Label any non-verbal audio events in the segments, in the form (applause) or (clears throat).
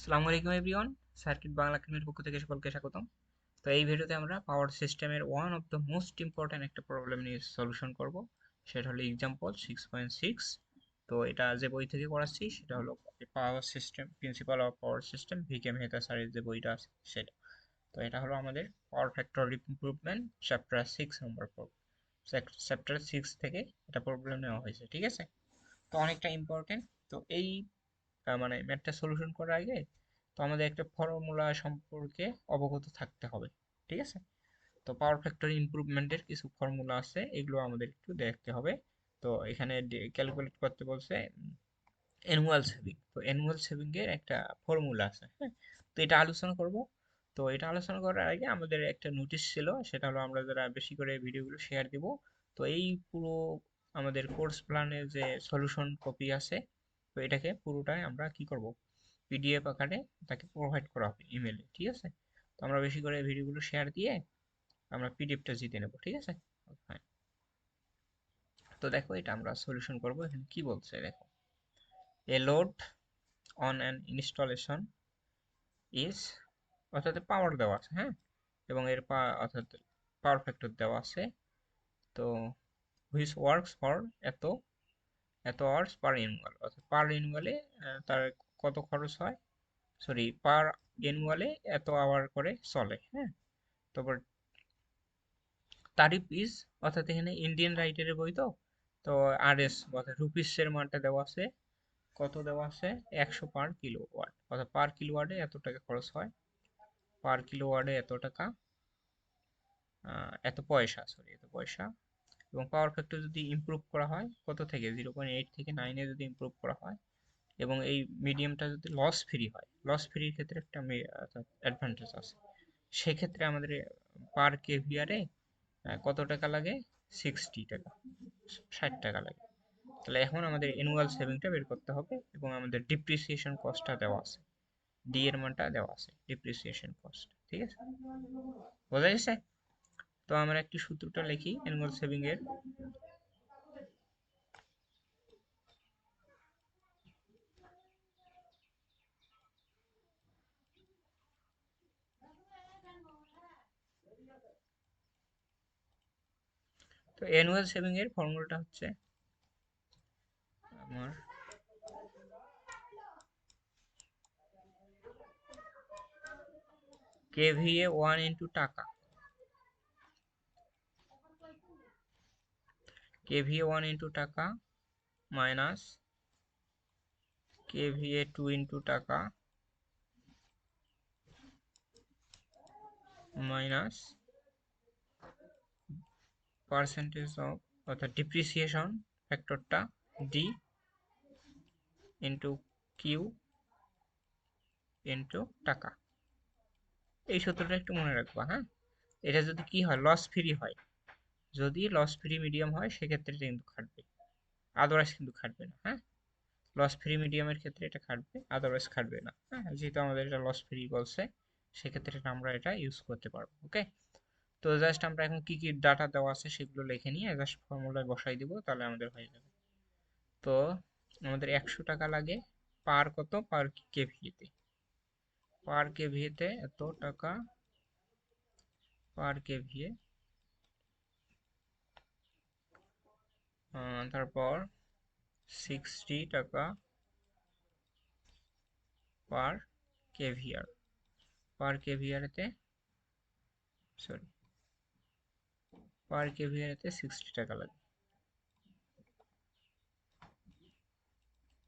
আসসালামু আলাইকুম everyone, circuit Bangla একাডেমির পক্ষ থেকে সকলকে স্বাগতম। তো এই ভিডিওতে আমরা পাওয়ার সিস্টেমের one of the most important একটা প্রবলেম নিয়ে সলিউশন করব। সেটা হলো এক্সাম্পল সিক্স পয়েন্ট সিক্স তো এটা যে বই থেকে করাচ্ছি, সেটা হলো power system principle of power system VK Mehta স্যারের যে বইটা আছে, সেটা। তো এটা হলো আমাদের power factor improvement chapter six নম্বর চ্যাপ্টার সিক্স থেকে এটা প্রবলেম নেওয়া হয়েছে, ঠিক আছে? তো অনেকটা ইম্পর্টেন্ট তো এই মানে ম্যাথটা সলিউশন করার আগে তো আমাদের একটা ফর্মুলা সম্পর্কে অবগত থাকতে হবে, ঠিক আছে? তো পাওয়ার ফ্যাক্টর ইমপ্রুভমেন্টের কিছু ফর্মুলা আছে, এগুলো আমাদের একটু দেখতে হবে। তো এখানে ক্যালকুলেট করতে বলছে অ্যানুয়াল সেভিং তো অ্যানুয়াল সেভিং এর একটা ফর্মুলা আছে হ্যাঁ? তো এটা আলোচনা করব। তো এটা আলোচনা করার আগে আমাদের একটা নোটিশ ছিল, সেটা হলো আমরা যারা বেশি করে ভিডিওগুলো শেয়ার দিব, তো এই পুরো আমাদের কোর্স প্ল্যানের যে সলিউশন কপি আছে তো এটাকে পুরোটাই আমরা কি করব? পিডিএফ আকারে তাকে প্রোভাইড করা হবে ইমেলে ঠিক আছে? তো আমরা বেশি করে ভিডিওগুলো শেয়ার দিয়ে আমরা পিডিএফটা জিতে নেব, ঠিক আছে? তো দেখো এটা আমরা সলিউশন করব, এখানে কি বলছে দেখো? A load on an installation is অর্থাৎ পাওয়ার দেওয়া আছে হ্যাঁ? এবং এর অর্থাৎ পাওয়ার ফ্যাক্টর দেওয়া আছে। তো হুইচ ওয়ার্কস ফর এত এত আওয়ার্স পার অ্যানুয়াল অর্থাৎ পার অ্যানুয়ালে তার কত খরচ হয়? সরি পার অ্যানুয়ালে এত আওয়ার করে চলে হ্যাঁ? তারপর তারিফ ইজ অর্থাৎ এখানে ইন্ডিয়ান রাইটারের বই তো? তো আর এস অর্থাৎ রুপিসের মানটা দেওয়া আছে, কত দেওয়া আছে? একশো পার কিলো ওয়াট অর্থাৎ পার কিলো ওয়ার্ডে এত টাকা খরচ হয়। পার কিলো ওয়ার্ডে এত টাকা এত পয়সা সরি এত পয়সা। এবং পাওয়ার ফ্যাক্টর যদি ইমপ্রুভ করা হয়, কত থেকে? জিরো পয়েন্ট এইট থেকে নাইনে যদি ইমপ্রুভ করা হয় এবং এই মিডিয়ামটা যদি লস ফ্রি হয় লস ফ্রির ক্ষেত্রে একটা অ্যাডভান্টেজ আছে। সেক্ষেত্রে আমাদের পার কেভিয়ারে কত টাকা লাগে? সিক্সটি টাকা, ষাট টাকা লাগে। তাহলে এখন আমাদের অ্যানুয়াল সেভিংটা বের করতে হবে এবং আমাদের ডিপ্রিসিয়েশন কস্টটা দেওয়া আছে। ডি এর মানটা দেওয়া আছে ডিপ্রিসিয়েশন কস্ট ঠিক আছে? বোঝা গেছে? তো আমরা একটি সূত্রটা লিখি অ্যানুয়াল সেভিং এর। তো অ্যানুয়াল সেভিং এর ফর্মুলাটা হচ্ছে আমার কেভিএ ওয়ান ইন্টু টাকা। কেভিএ ওয়ান ইন্টু টাকা মাইনাস কেভিএ টু ইন্টু টাকা মাইনাস পার্সেন্টেজ অফ অর্থাৎ ডিপ্রিসিয়েশন ফ্যাক্টরটা ডি ইন্টু কিউ ইন্টু টাকা। এই সূত্রটা একটু মনে রাখবা হ্যাঁ? এটা যদি কি হয় লস ফ্রি হয় যদি লস ফ্রি মিডিয়াম হয়, সেক্ষেত্রে এটা কিন্তু খাটবে। আদারওয়াইজ কিন্তু খাটবে না হ্যাঁ? লস ফ্রি মিডিয়ামের ক্ষেত্রে এটা খাটবে আদারওয়াইজ খাটবে না হ্যাঁ? যেহেতু আমাদের এটা লস ফ্রি বলছে, সেক্ষেত্রে আমরা এটা ইউজ করতে পারব ওকে তো জাস্ট আমরা এখন কি কি ডাটা দেওয়া আছে সেগুলো লিখে নিয়ে জাস্ট ফর্মুলায় বসাই দিব, তাহলে আমাদের হয়ে যাবে। তো আমাদের একশো টাকা লাগে পার কত? পার কেভিতে পার কেভিতে এত টাকা পার কেভিয়ে তারপর সিক্সটি টাকা পার কেভিয়ার পার কেভিয়ারেতে সরি পার কেভিয়ারেতে সিক্সটি টাকা লাগে।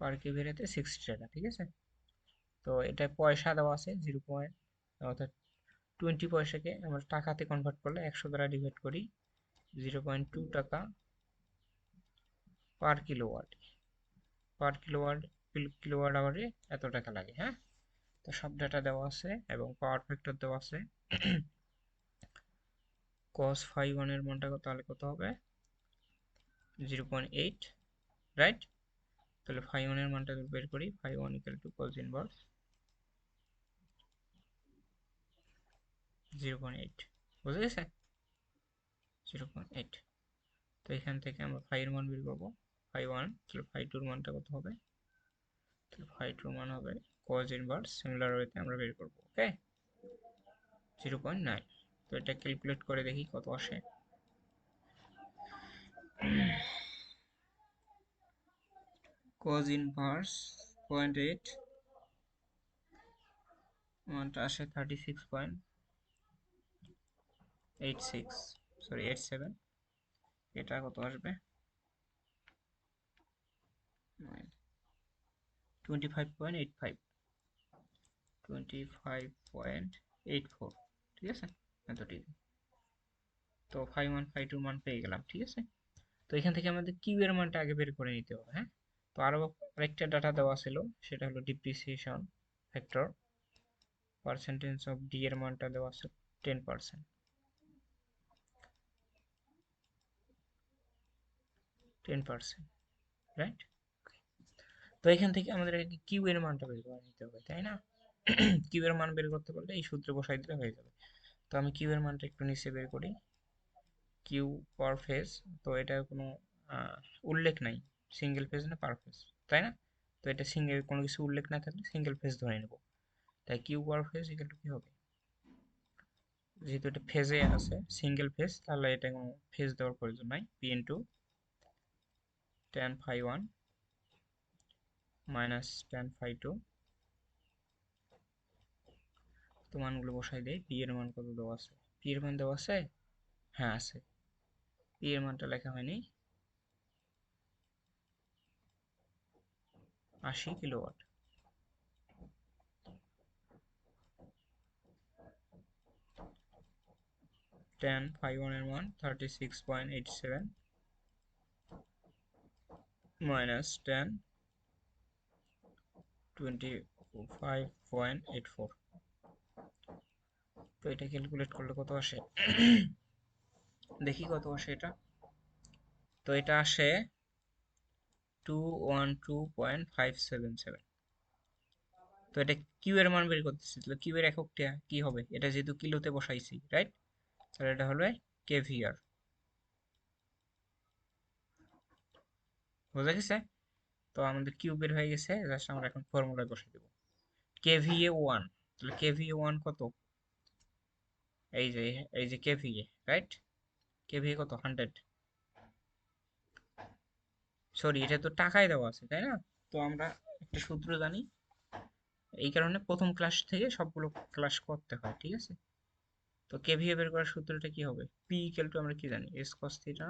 পার কেভিয়ারেতে সিক্সটি টাকা, ঠিক আছে? তো এটা পয়সা দেওয়া আছে জিরো পয়েন্ট অর্থাৎ টোয়েন্টি পয়সাকে আমরা টাকাতে কনভার্ট করলে একশো দ্বারা ডিভাইড করি জিরো পয়েন্ট টু টাকা per kilowatt per kilowatt kilowatt আওয়ারে এত টাকা লাগে হ্যাঁ? তো সব ডাটা দেওয়া আছে এবং পাওয়ার ফ্যাক্টর দেওয়া আছে। কস ফাইভ ওয়ানের মানটা তাহলে কত হবে? জিরো পয়েন্ট এইট রাইট তাহলে ফাইভ ওয়ানের মানটা বের করি phi one equal to cos inverse zero point eight বুঝে গেছে? জিরো পয়েন্ট এইট তো এখান থেকে আমরা ফাইভ মান বের করব। ফাইভ ওয়ান, তাহলে ফাইভ টুর মানটা কত হবে? তাহলে ফাইভ টুর মান হবে কজ ইনভার্স সিমিলার ওয়েতে আমরা বের করব ওকে জিরো পয়েন্ট নাইন তো এটা ক্যালকুলেট করে দেখি কত আসে। কজ ইনভার্স পয়েন্ট এইট মানটা আসে thirty six point eight six sorry eight seven এটা কত আসবে? Twenty five point eight five twenty five point eight four ঠিক আছে? এতটি। তো ফাইভ ওয়ান ফাইভ টু মান পেয়ে গেলাম, ঠিক আছে? তো এখান থেকে আমাদের কিউ এর মানটা আগে বের করে নিতে হবে হ্যাঁ? তো আরও আরেকটা ডাটা দেওয়া ছিল, সেটা হলো depreciation factor percentage of D এর মানটা দেওয়া আছে ten percent ten percent right এখান থেকে আমাদের কিউ এর মানটা বের করে নিতে হবে, তাই না? (clears throat) কিউ এর মান বের করতে পারলে এই সূত্রে বসাই দিলে হয়ে যাবে। তো আমি কিউ এর মানটা একটু নিচে বের করি। কিউ পার ফেজ, তো এটা কোনো উল্লেখ নাই। সিঙ্গেল ফেজ না পার ফেজ, তাই না? তো এটা সিঙ্গেল, কোনো কিছু উল্লেখ না থাকলে সিঙ্গেল ফেজ ধরে নেব। তাই Q per phase equal to কি হবে? যেহেতু এটা ফেজে আছে, সিঙ্গেল ফেজ, তাহলে এটা কোনো ফেজ দেওয়ার প্রয়োজন নাই। P into tan phi one minus tan phi two তো মানগুলো বসাই দেয় পি এর মান কত দেওয়া আছে? পি এর মান দেওয়া আছে? হ্যাঁ আছে। পি এর মানটা লেখা হয়নি। আশি কিলোওয়াট টেন ফাইভ ওয়ানের মান thirty six point eight seven minus tan twenty five point eight four তো এটা ক্যালকুলেট করলে কত আসে? দেখি কত আসে এটা। তো এটা আসে two one two point five seven seven তো এটা কিউ এর মান বের করতেছি, তাহলে কিউ এর এককটা কি হবে? এটা যেহেতু কিলোতে বসাইছি রাইট তাহলে এটা হবে কেভিআর বোঝা গেছে? তো আমাদের কিউ বের হয়ে গেছে জাস্ট আমরা এখন ফর্মুলায় বসে দেব। কেভিএ ওয়ান তাহলে কেভিএ ওয়ান কত? এই যে এই যে কেভিএ রাইট কেভিএ কত? হান্ড্রেড সরি এটা তো টাকায় দেওয়া আছে, তাই না? তো আমরা একটা সূত্র জানি, এই কারণে প্রথম ক্লাস থেকে সবগুলো ক্লাস করতে হয়, ঠিক আছে? তো কেভিএ বের করার সূত্রটা কি হবে? পি ইকুয়াল টু আমরা কি জানি? S cos theta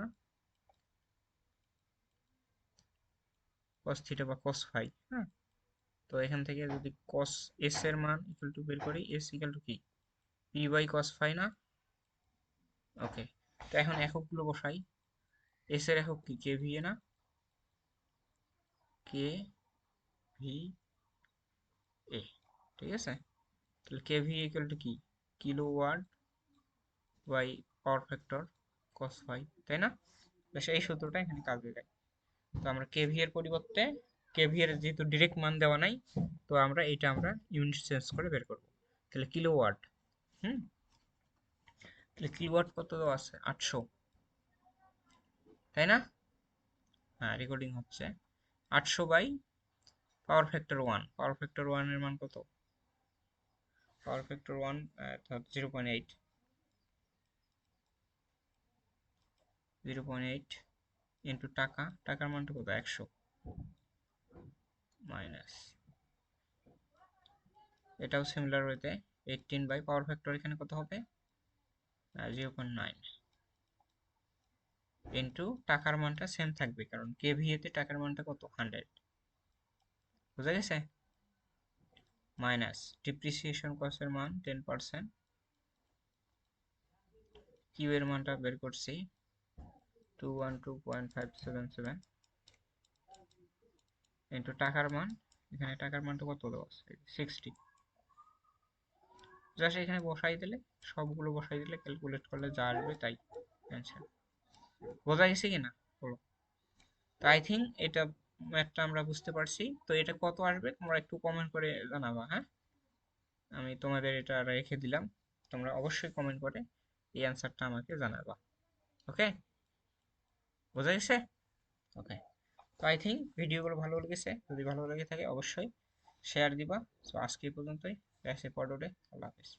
cos theta বা কস ফাই হ্যাঁ তো এখান থেকে যদি কস এস এর মান ইকুয়াল টু বের করি এস ইকুয়াল টু কি? পি বাই কস ফাই না? ওকে তো এখন এককগুলো বসাই। এস এর একক কি? কে ভি না? কে ভি এ ঠিক আছে? তাহলে কে ভি ইকুয়াল টু কি? Kilowatt by power factor cos phi তাই না? এই সূত্রটা এখানে কাজে দেয়। তো আমরা কেভি এর পরিবর্তে কেভি এর যেহেতু ডিরেক্ট মান দেওয়া নাই, তো আমরা এটা আমরা ইউনিট চেঞ্জ করে বের করব। তাহলে কিলো ওয়াট হুম? তাহলে কিলোওয়াট কত আছে? আটশো। তাই না? হ্যাঁ রেকর্ডিং হচ্ছে। আটশো by power factor one power factor ওয়ানের মান কত? Power factor one zero point eight zero point eight into টাকা, টাকার মানটা কত? একশো মাইনাস এটাও সিমিলার ওয়েতে এইটিন বাই পাওয়ার ফ্যাক্টর এখানে কত হবে? জিরো পয়েন্ট নাইন ইন্টু টাকার মানটা সেম থাকবে, কারণ কেভিএতে টাকার মানটা কত? হান্ড্রেড বুঝা গেছে? মাইনাস ডিপ্রিসিয়েশন কস্টের মান টেন পার্সেন্ট কিউ এর মানটা বের করছি। Two one two point five seven seven into টাকার মান, এখানে টাকার মানটা কত দেওয়া আছে? সিক্সটি জাস্ট এখানে বসাই দিলে, সবগুলো বসাই দিলে ক্যালকুলেট করলে যা আসবে তাই অ্যান্সার বোঝা গেছে কিনা বলো। তো আই থিঙ্ক এটা ম্যাথটা আমরা বুঝতে পারছি। তো এটা কত আসবে? তোমরা একটু কমেন্ট করে জানাবা হ্যাঁ? আমি তোমাদের এটা রেখে দিলাম। তোমরা অবশ্যই কমেন্ট করে এই অ্যান্সারটা আমাকে জানাবা। ওকে বোঝা গেছে ওকে তো আই থিঙ্ক ভিডিওগুলো ভালো লেগেছে। যদি ভালো লেগে থাকে অবশ্যই শেয়ার দিবা। সো আজকে পর্যন্তই। ব্যাসে পড়ে আল্লাহ হাফিজ।